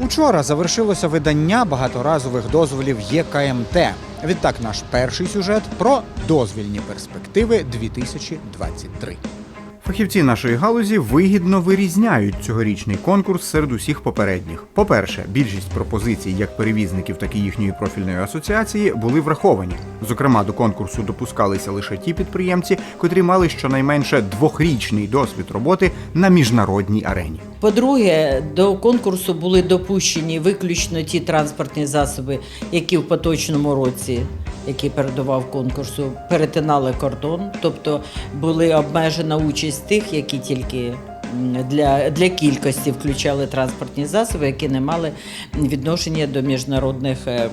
Учора завершилося видання багаторазових дозволів ЄКМТ. Відтак, наш перший сюжет про дозвільні перспективи 2023. Фахівці нашої галузі вигідно вирізняють цьогорічний конкурс серед усіх попередніх. По-перше, більшість пропозицій як перевізників, так і їхньої профільної асоціації були враховані. Зокрема, до конкурсу допускалися лише ті підприємці, котрі мали щонайменше двохрічний досвід роботи на міжнародній арені. По-друге, до конкурсу були допущені виключно ті транспортні засоби, які в поточному році, який передував конкурсу, перетинали кордон, тобто були обмежена участь тих, які тільки для, для кількості включали транспортні засоби, які не мали відношення до міжнародних е,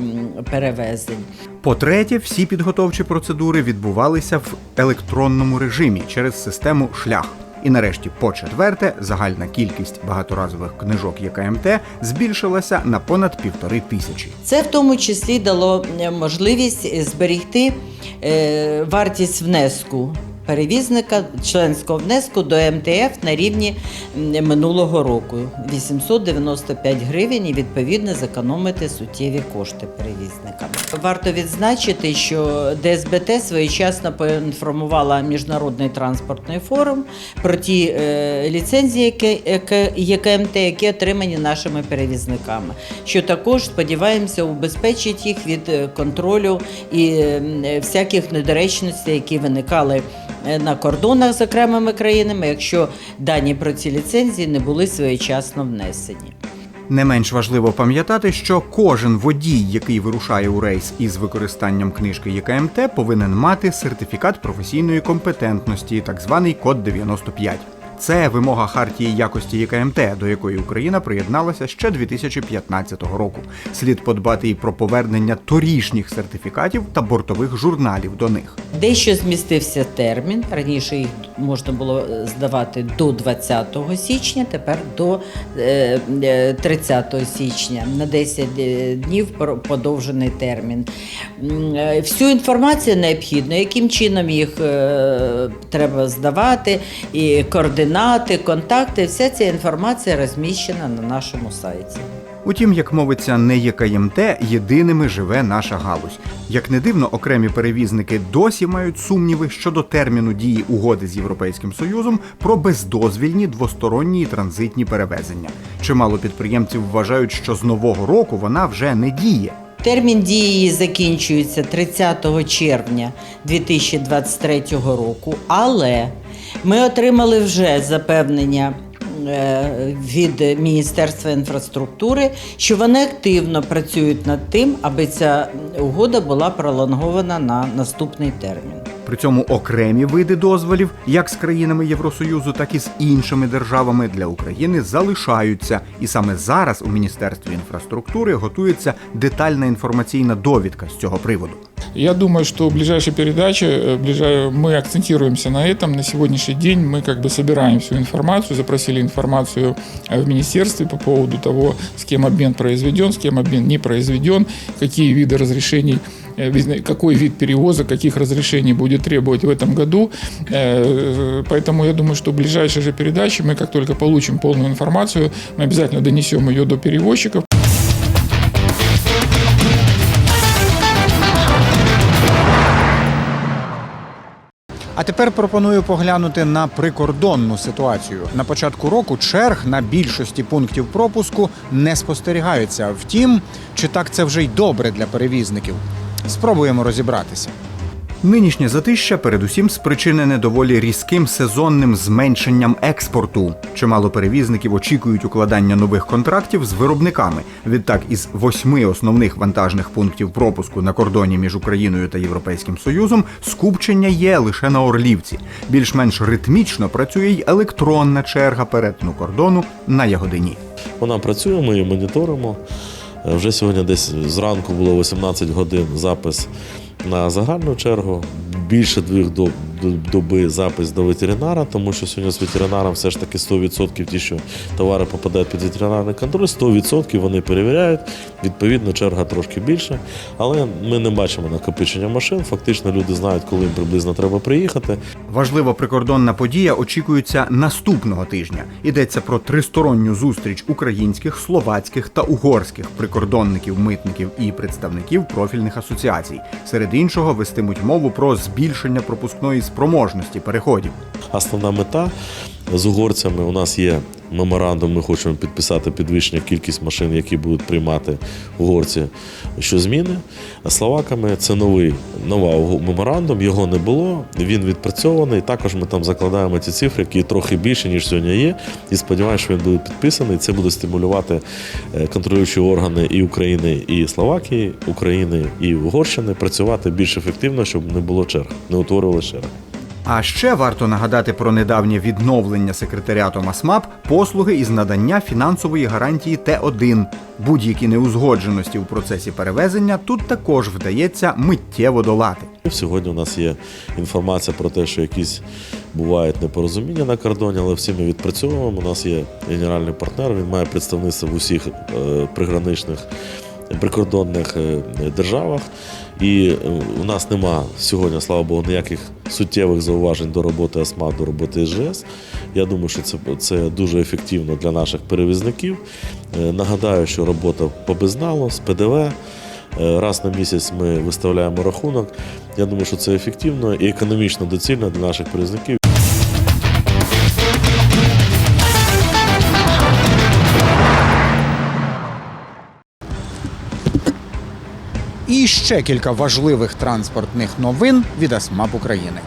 перевезень. По-третє, всі підготовчі процедури відбувалися в електронному режимі через систему шлях. І нарешті, по-четверте, загальна кількість багаторазових книжок ЄКМТ збільшилася на понад півтори тисячі. Це в тому числі дало е, можливість зберегти е, вартість внеску перевізника, членського внеску до МТФ на рівні минулого року 895 гривень і відповідно зекономити суттєві кошти перевізникам. Варто відзначити, що ДСБТ своєчасно поінформувала міжнародний транспортний форум про ті е, ліцензії, які, ЄКМТ, які отримані нашими перевізниками, що також сподіваємося убезпечить їх від е, контролю і всяких недоречностей, які виникали на кордонах з окремими країнами, якщо дані про ці ліцензії не були своєчасно внесені. Не менш важливо пам'ятати, що кожен водій, який вирушає у рейс із використанням книжки ЄКМТ, повинен мати сертифікат професійної компетентності, так званий код 95. Це вимога хартії якості ЄКМТ, до якої Україна приєдналася ще 2015 року. Слід подбати і про повернення торішніх сертифікатів та бортових журналів до них. Дещо змістився термін. Раніше їх можна було е, здавати до 20 січня, тепер до е, е, 30 січня. На 10 е, днів подовжений термін. Е, Всю інформацію необхідно, яким чином їх е, треба здавати, і координати, контакти. Вся ця інформація розміщена на нашому сайті. Утім, як мовиться, не ЄКМТ єдиними живе наша галузь. Як не дивно, окремі перевізники досі мають сумніви щодо терміну дії угоди з Європейським Союзом про бездозвільні двосторонні і транзитні перевезення. Чимало підприємців вважають, що з нового року вона вже не діє. Термін дії закінчується 30 червня 2023 року, але ми отримали вже запевнення е, від Міністерства інфраструктури, що вони активно працюють над тим, аби ця угода була пролонгована на наступний термін. При цьому окремі види дозволів, як з країнами Євросоюзу, так і з іншими державами для України залишаються. І саме зараз у Міністерстві інфраструктури готується детальна інформаційна довідка з цього приводу. Я думаю, что в ближайшей передаче э, ближай- мы акцентируемся на этом. На сегодняшний день мы как бы собираем всю информацию, запросили информацию э, в министерстве по поводу того, с кем обмен произведен, с кем обмен не произведен, какие виды разрешений э, визна- какой вид перевоза, каких разрешений будет требовать в этом году. Э, Поэтому я думаю, что в ближайшей же передаче мы, как только получим полную информацию, мы обязательно донесем ее до перевозчиков. А тепер пропоную поглянути на прикордонну ситуацію. На початку року черг на більшості пунктів пропуску не спостерігаються. Втім, чи так це вже й добре для перевізників? Спробуємо розібратися. Нинішнє затища передусім спричинене доволі різким сезонним зменшенням експорту. Чимало перевізників очікують укладання нових контрактів з виробниками. Відтак, із восьми основних вантажних пунктів пропуску на кордоні між Україною та Європейським Союзом скупчення є лише на Орлівці. Більш-менш ритмічно працює й електронна черга перетину кордону на Ягодині. Вона працює, ми її моніторимо. Е, Вже сьогодні десь зранку було 18 годин запис на загальну чергу. Більше двох доб, до- доби запис до ветеринара, тому що сьогодні з ветеринаром все ж таки 100% ті, що товари попадають під ветеринарний контроль, 100% вони перевіряють. Відповідно, черга трошки більше. Але ми не бачимо накопичення машин. Фактично люди знають, коли їм приблизно треба приїхати. Важлива прикордонна подія очікується наступного тижня. Йдеться про тристоронню зустріч українських, словацьких та угорських прикордонників, митників і представників профільних асоціацій. Серед іншого вестимуть мову про збільшення пропускної спроможності переходів. Основна мета з угорцями у нас є меморандум. Ми хочемо підписати підвищення кількість машин, які будуть приймати угорці щозміни. А словаками це новий нова меморандум. Його не було. Він відпрацьований. Також ми там закладаємо ці цифри, які трохи більше ніж сьогодні є. І сподіваюся, що він буде підписаний. Це буде стимулювати е, контролюючі органи і України, і Словакії, України і Угорщини працювати більш ефективно, щоб не було черг, не утворювали черг. А ще варто нагадати про недавнє відновлення секретаріатом АСМАП послуги із надання фінансової гарантії Т1. Будь-які неузгодженості у процесі перевезення тут також вдається миттєво долати. Сьогодні у нас є інформація про те, що якісь бувають непорозуміння на кордоні, але всі ми відпрацьовуємо. У нас є генеральний партнер, він має представництво в усіх е, приграничних прикордонних е, державах. І е, у нас нема сьогодні, слава Богу, ніяких суттєвих зауважень до роботи АСМА, до роботи СЖС. Я думаю, що це, це дуже ефективно для наших перевізників. Е, Нагадаю, що робота по з ПДВ. Е, Раз на місяць ми виставляємо рахунок. Я думаю, що це ефективно і економічно доцільно для наших перевізників. І ще кілька важливих транспортних новин від АСМАП України.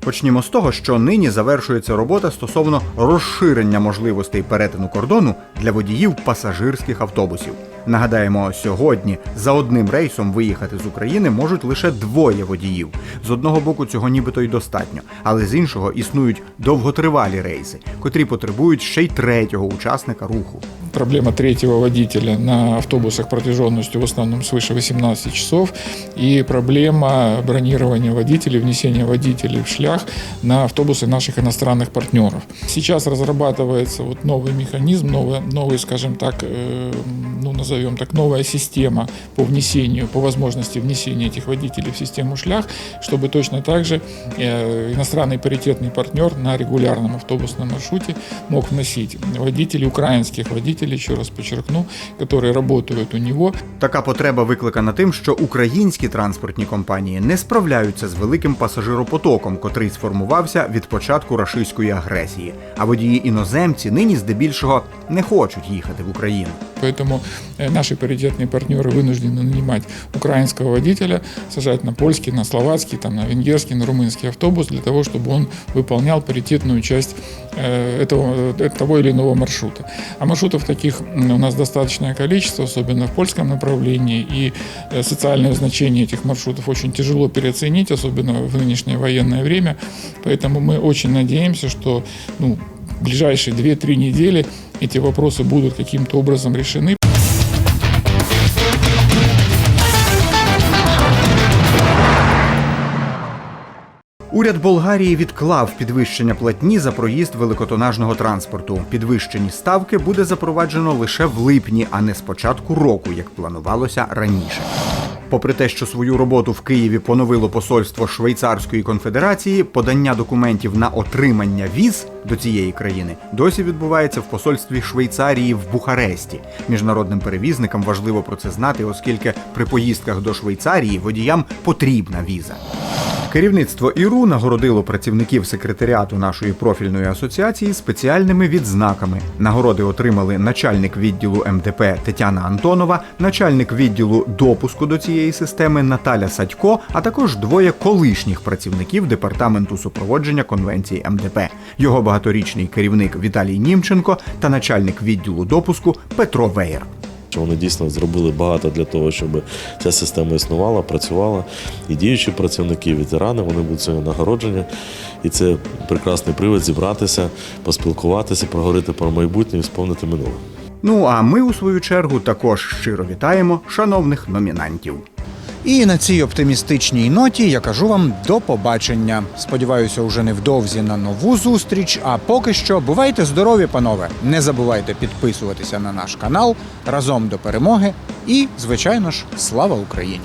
Почнімо з того, що нині завершується робота стосовно розширення можливостей перетину кордону для водіїв пасажирських автобусів. Нагадаємо, сьогодні за одним рейсом виїхати з України можуть лише двоє водіїв. З одного боку цього нібито й достатньо, але з іншого існують довготривалі рейси, котрі потребують ще й третього учасника руху. проблема третьего водителя на автобусах протяженностью в основном свыше 18 часов и проблема бронирования водителей, внесения водителей в шлях на автобусы наших иностранных партнеров. Сейчас разрабатывается вот новый механизм, новый, новый скажем так, э, ну назовем так, новая система по внесению, по возможности внесения этих водителей в систему шлях, чтобы точно так же э, иностранный паритетный партнер на регулярном автобусном маршруте мог вносить водителей, украинских водителей, еще раз подчеркну, которые работают у него, Така потреба викликана тим, що українські транспортні компанії не справляються з великим пасажиропотоком, котрий сформувався від початку рашистської агресії. А водії іноземці нині здебільшого не хочуть їхати в Україну. Поэтому э, наши паритетные партнеры вынуждены нанимать украинского водителя, сажать на польский, на словацкий, там, на венгерский, на румынский автобус для того, чтобы он выполнял паритетную часть э, этого, э, того или иного маршрута. А маршрутов таких у нас достаточное количество, особенно в польском направлении, и социальное значение этих маршрутов очень тяжело переоценить, особенно в нынешнее военное время. Поэтому мы очень надеемся, что ну, в ближайшие 2-3 недели эти вопросы будут каким-то образом решены. Уряд Болгарії відклав підвищення платні за проїзд великотонажного транспорту. Підвищені ставки буде запроваджено лише в липні, а не з початку року, як планувалося раніше. Попри те, що свою роботу в Києві поновило посольство Швейцарської конфедерації, подання документів на отримання віз до цієї країни досі відбувається в посольстві Швейцарії в Бухаресті. Міжнародним перевізникам важливо про це знати, оскільки при поїздках до Швейцарії водіям потрібна віза. Керівництво ІРУ нагородило працівників секретаріату нашої профільної асоціації спеціальними відзнаками. Нагороди отримали начальник відділу МДП Тетяна Антонова, начальник відділу допуску до цієї системи Наталя Садько, а також двоє колишніх працівників департаменту супроводження конвенції МДП. Його багаторічний керівник Віталій Німченко та начальник відділу допуску Петро Веєр. Вони дійсно зробили багато для того, щоб ця система існувала, працювала. І діючі працівники, і ветерани, вони будуть сьогодні нагородження. І це прекрасний привід зібратися, поспілкуватися, проговорити про майбутнє і сповнити минуле. Ну а ми, у свою чергу, також щиро вітаємо шановних номінантів. І на цій оптимістичній ноті я кажу вам до побачення. Сподіваюся, уже невдовзі на нову зустріч. А поки що, бувайте здорові, панове! Не забувайте підписуватися на наш канал разом до перемоги. І, звичайно ж, слава Україні!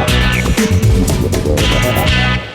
Thank you. ハハハハ!